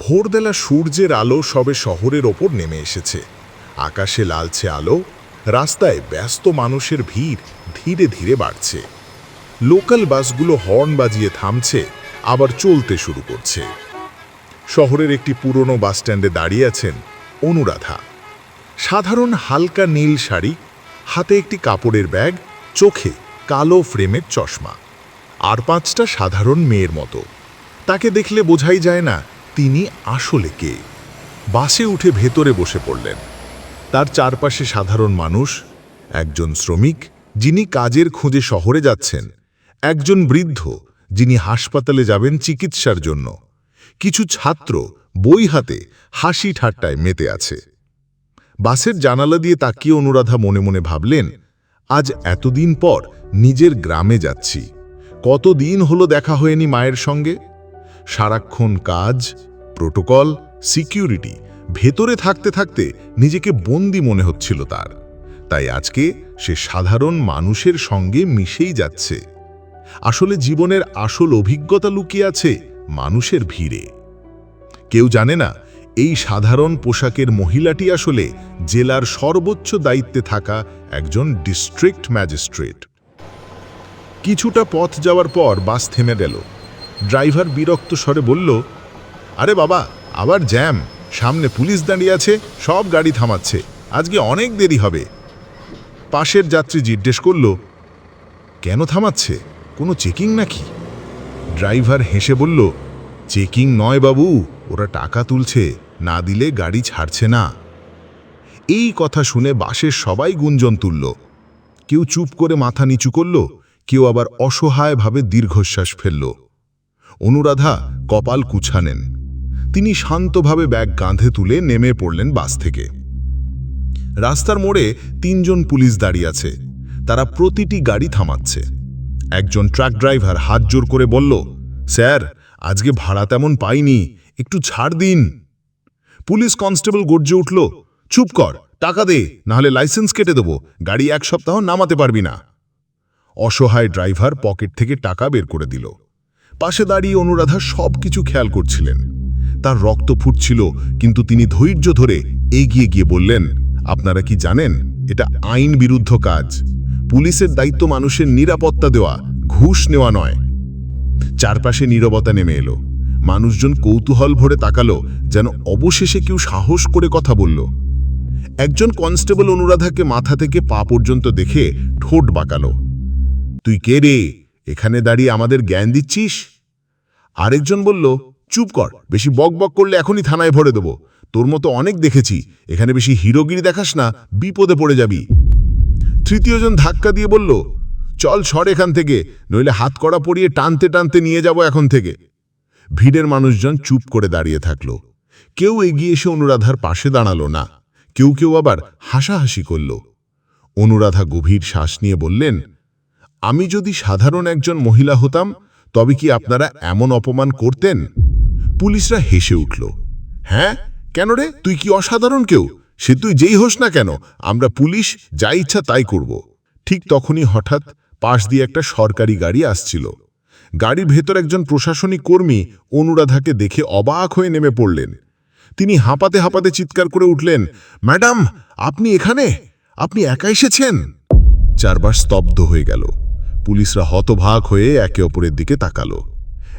ভোরবেলা সূর্যের আলো সবে শহরের ওপর নেমে এসেছে। আকাশে লালচে আলো, রাস্তায় ব্যস্ত মানুষের ভিড় ধীরে ধীরে বাড়ছে। লোকাল বাসগুলো হর্ন বাজিয়ে থামছে, আবার চলতে শুরু করছে। শহরের একটি পুরনো বাসস্ট্যান্ডে দাঁড়িয়ে আছেন অনুরাধা। সাধারণ হালকা নীল শাড়ি, হাতে একটি কাপড়ের ব্যাগ, চোখে কালো ফ্রেমের চশমা। আর পাঁচটা সাধারণ মেয়ের মতো। তাকে দেখলে বোঝাই যায় না তিনি আসলে কে? বাসে উঠে ভেতরে বসে পড়লেন। তার চারপাশে সাধারণ মানুষ, একজন শ্রমিক, যিনি কাজের খোঁজে শহরে যাচ্ছেন, একজন বৃদ্ধ, যিনি হাসপাতালে যাবেন চিকিৎসার জন্য। কিছু ছাত্র বই হাতে হাসি ঠাট্টায় মেতে আছে। বাসের জানালা দিয়ে তাকিয়ে অনুরাধা মনে মনে ভাবলেন, আজ এতদিন পর নিজের গ্রামে যাচ্ছি। কতদিন হলো দেখা হয়নি মায়ের সঙ্গে? সারাক্ষণ কাজ, প্রোটোকল, সিকিউরিটি, ভেতরে থাকতে থাকতে নিজেকে বন্দি মনে হচ্ছিল তার। তাই আজকে সে সাধারণ মানুষের সঙ্গে মিশেই যাচ্ছে। আসলে জীবনের আসল অভিজ্ঞতা লুকিয়ে আছে মানুষের ভিড়ে। কেউ জানে না, এই সাধারণ পোশাকের মহিলাটি আসলে জেলার সর্বোচ্চ দায়িত্বে থাকা একজন ডিস্ট্রিক্ট ম্যাজিস্ট্রেট। কিছুটা পথ যাওয়ার পর বাস থেমে গেল। ড্রাইভার বিরক্ত স্বরে বলল, আরে বাবা, আবার জ্যাম। সামনে পুলিশ দাঁড়িয়ে আছে, সব গাড়ি থামাচ্ছে। আজকে অনেক দেরি হবে। পাশের যাত্রী জিজ্ঞেস করল, কেন থামাচ্ছে? কোনো চেকিং নাকি? ড্রাইভার হেসে বলল, চেকিং নয় বাবু, ওরা টাকা তুলছে, না দিলে গাড়ি ছাড়ছে না। এই কথা শুনে বাসের সবাই গুঞ্জন তুলল। কেউ চুপ করে মাথা নিচু করল, কেউ আবার অসহায়ভাবে দীর্ঘশ্বাস ফেলল। অনুরাধা কপাল কুছানেন। তিনি শান্তভাবে ব্যাগ কাঁধে তুলে নেমে পড়লেন বাস থেকে। রাস্তার মোড়ে তিনজন পুলিশ দাঁড়িয়ে আছে। তারা প্রতিটি গাড়ি থামাচ্ছে। একজন ট্রাক ড্রাইভার হাত জোর করে বলল, স্যার, আজকে ভাড়া তেমন পাইনি, একটু ছাড় দিন। পুলিশ কনস্টেবল গর্জে উঠল, চুপ কর, টাকা দে, নাহলে লাইসেন্স কেটে দেবো, গাড়ি এক সপ্তাহ নামাতে পারবি না। অসহায় ড্রাইভার পকেট থেকে টাকা বের করে দিল। পাশে দাঁড়িয়ে অনুরাধা সব কিছু খেয়াল করছিলেন। তার রক্ত ফুটছিল, কিন্তু তিনি ধৈর্য ধরে এগিয়ে গিয়ে বললেন, আপনারা কি জানেন, এটা আইন বিরুদ্ধ কাজ। পুলিশের দায়িত্ব মানুষের নিরাপত্তা দেওয়া, ঘুষ নেওয়া নয়। চারপাশে নীরবতা নেমে এলো। মানুষজন কৌতূহল ভরে তাকালো, যেন অবশেষে কেউ সাহস করে কথা বলল। একজন কনস্টেবল অনুরাধাকে মাথা থেকে পা পর্যন্ত দেখে ঠোঁট বাঁকালো। তুই কে রে? এখানে দাঁড়িয়ে আমাদের জ্ঞান দিচ্ছিস? আরেকজন বলল, চুপ কর, বেশি বক বক করলে এখনই থানায় ভরে দেব। তোর মতো অনেক দেখেছি। এখানে বেশি হিরোগিরি দেখাস না, বিপদে পড়ে যাবি। তৃতীয়জন ধাক্কা দিয়ে বলল, চল সর এখান থেকে, নইলে হাত কড়া পরিয়ে টানতে টানতে নিয়ে যাব এখন থেকে। ভিড়ের মানুষজন চুপ করে দাঁড়িয়ে থাকল। কেউ এগিয়ে এসে অনুরাধার পাশে দাঁড়াল না। কেউ কেউ আবার হাসাহাসি করল। অনুরাধা গভীর শ্বাস নিয়ে বললেন আমি যদি সাধারণ একজন মহিলা হতাম, তবে কি আপনারা এমন অপমান করতেন? পুলিশরা হেসে উঠল হ্যাঁ? কেন রে? তুই কি অসাধারণ কেউ? সে তুই যেই হোস না কেন, আমরা পুলিশ, যা ইচ্ছা তাই করব। ঠিক তখনই হঠাৎ পাশ দিয়ে একটা সরকারি গাড়ি আসছিল। গাড়ির ভেতর একজন প্রশাসনিক কর্মী অনুরাধাকে দেখে অবাক হয়ে নেমে পড়লেন। তিনি হাঁপাতে হাঁপাতে চিৎকার করে উঠলেন, ম্যাডাম, আপনি এখানে? আপনি একা এসেছেন? চারবার স্তব্ধ হয়ে গেল। পুলিশরা হতভাগ হয়ে একে অপরের দিকে তাকালো।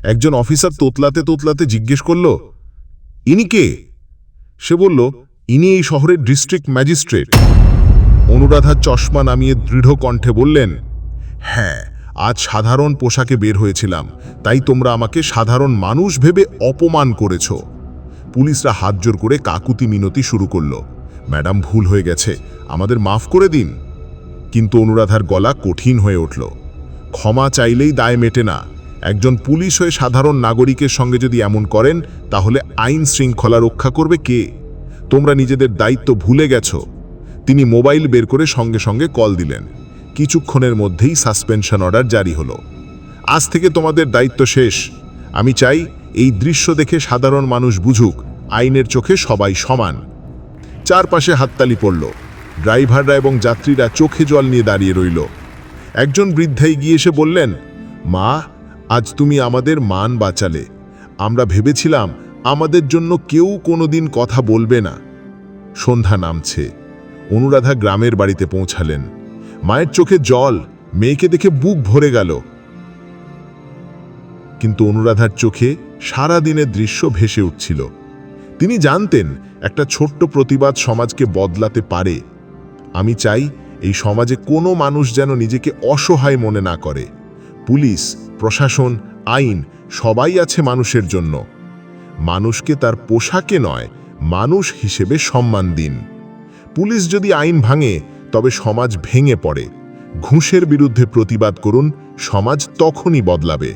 একজন অফিসার তোতলাতে তোতলাতে জিজ্ঞেস করল, ইনি কে? সে বলল, ইনি এই শহরের ডিস্ট্রিক্ট ম্যাজিস্ট্রেট। অনুরাধা চশমা নামিয়ে দৃঢ় কণ্ঠে বললেন হ্যাঁ আজ সাধারণ পোশাকে বের হয়েছিলাম। তাই তোমরা আমাকে সাধারণ মানুষ ভেবে অপমান করেছ। পুলিশরা হাত জোর করে কাকুতি মিনতি শুরু করল, ম্যাডাম, ভুল হয়ে গেছে। আমাদের মাফ করে দিন। কিন্তু অনুরাধার গলা কঠিন হয়ে উঠল। ক্ষমা চাইলেই দায় মেটে না। একজন পুলিশ হয়ে সাধারণ নাগরিকের সঙ্গে যদি এমন করেন, তাহলে আইন শৃঙ্খলা রক্ষা করবে কে? তোমরা নিজেদের দায়িত্ব ভুলে গেছো। তিনি মোবাইল বের করে সঙ্গে সঙ্গে কল দিলেন। কিছুক্ষণের মধ্যেই সাসপেনশন অর্ডার জারি হলো। আজ থেকে তোমাদের দায়িত্ব শেষ। আমি চাই এই দৃশ্য দেখে সাধারণ মানুষ বুঝুক, আইনের চোখে সবাই সমান। চারপাশে হাততালি পড়ল। ড্রাইভাররা এবং যাত্রীরা চোখে জল নিয়ে দাঁড়িয়ে রইল। একজন বৃদ্ধাই গিয়ে এসে বললেন, মা, আজ তুমি আমাদের মান বাঁচালে। আমরা ভেবেছিলাম আমাদের জন্য কেউ কোনোদিন কথা বলবে না। সন্ধ্যা নামছে। অনুরাধা গ্রামের বাড়িতে পৌঁছালেন। মায়ের চোখে জল, মেয়েকে দেখে বুক ভরে গেল। কিন্তু অনুরাধার চোখে সারা দিনের দৃশ্য ভেসে উঠছিল। তিনি জানতেন একটা ছোট্ট প্রতিবাদ সমাজকে বদলাতে পারে। আমি চাই এই সমাজে কোনো মানুষ যেন নিজেকে অসহায় মনে না করে। পুলিশ, প্রশাসন, আইন, সবাই আছে মানুষের জন্য। মানুষকে তার পোশাকে নয়, মানুষ হিসেবে সম্মান দিন। পুলিশ যদি আইন ভাঙে, তবে সমাজ ভেঙে পড়ে। ঘুষের বিরুদ্ধে প্রতিবাদ করুন, সমাজ তখনই বদলাবে।